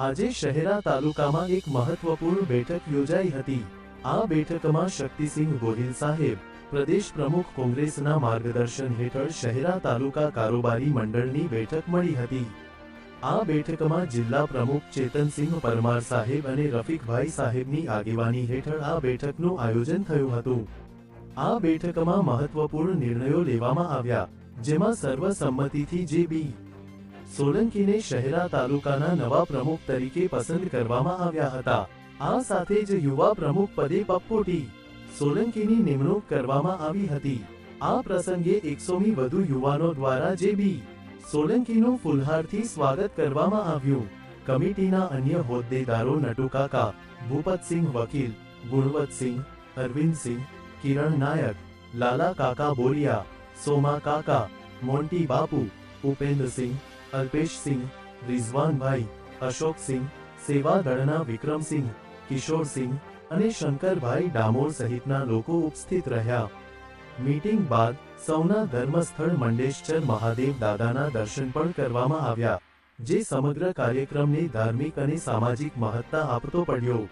આજે શહેરા તાલુકામાં એક મહત્વપૂર્ણ બેઠક યોજાઈ હતી. આ બેઠકમાં શક્તિસિંહ ગોહિલ સાહેબ, પ્રદેશ પ્રમુખ કોંગ્રેસના માર્ગદર્શન હેઠળ શહેરા તાલુકા કારોબારી મંડળની બેઠક મળી હતી. આ બેઠકમાં જિલ્લા પ્રમુખ ચેતનસિંહ પરમાર સાહેબ અને રફીકભાઈ સાહેબની આગેવાની હેઠળ આ બેઠકનું આયોજન થયું હતું. આ બેઠકમાં મહત્વપૂર્ણ નિર્ણયો લેવામાં આવ્યા, જેમાં સર્વસંમતિથી જે બી સોલંકીને શહેરા તાલુકાના નવા પ્રમુખ તરીકે પસંદ કરવામાં આવ્યા હતા. આ સાથે જ યુવા પ્રમુખ પદે પપ્પુટી સોલંકીની નિમણૂક કરવામાં આવી હતી. આ પ્રસંગે એકસોમી વધુ યુવાનો દ્વારા જે બી સોલંકીનું ફુલહારથી સ્વાગત કરવામાં આવ્યું. કમિટીના અન્ય હોદ્દેદારો નટુકાકા ભૂપતસિંહ વકીલ ગુણવતસિંહ અરવિંદસિંહ કિરણ નાયક, લાલા કાકા બોરિયા, સોમા કાકા, મોન્ટી બાપુ ઉપેન્દ્રસિંહ અલ્પેશસિંહ રિઝવાનભાઈ અશોકસિંહ સિંહ દળના વિક્રમસિંહ કિશોરસિંહ અને શંકરભાઈ ડામોર સહિતના લોકો ઉપસ્થિત રહ્યા. મીટિંગ બાદ સૌના ધર્મસ્થળ મંડેશ્વર મહાદેવ દાદાના દર્શન પણ કરવામાં આવ્યા, જે સમગ્ર કાર્યક્રમને ધાર્મિક અને સામાજિક મહત્તા આપતો પડ્યો.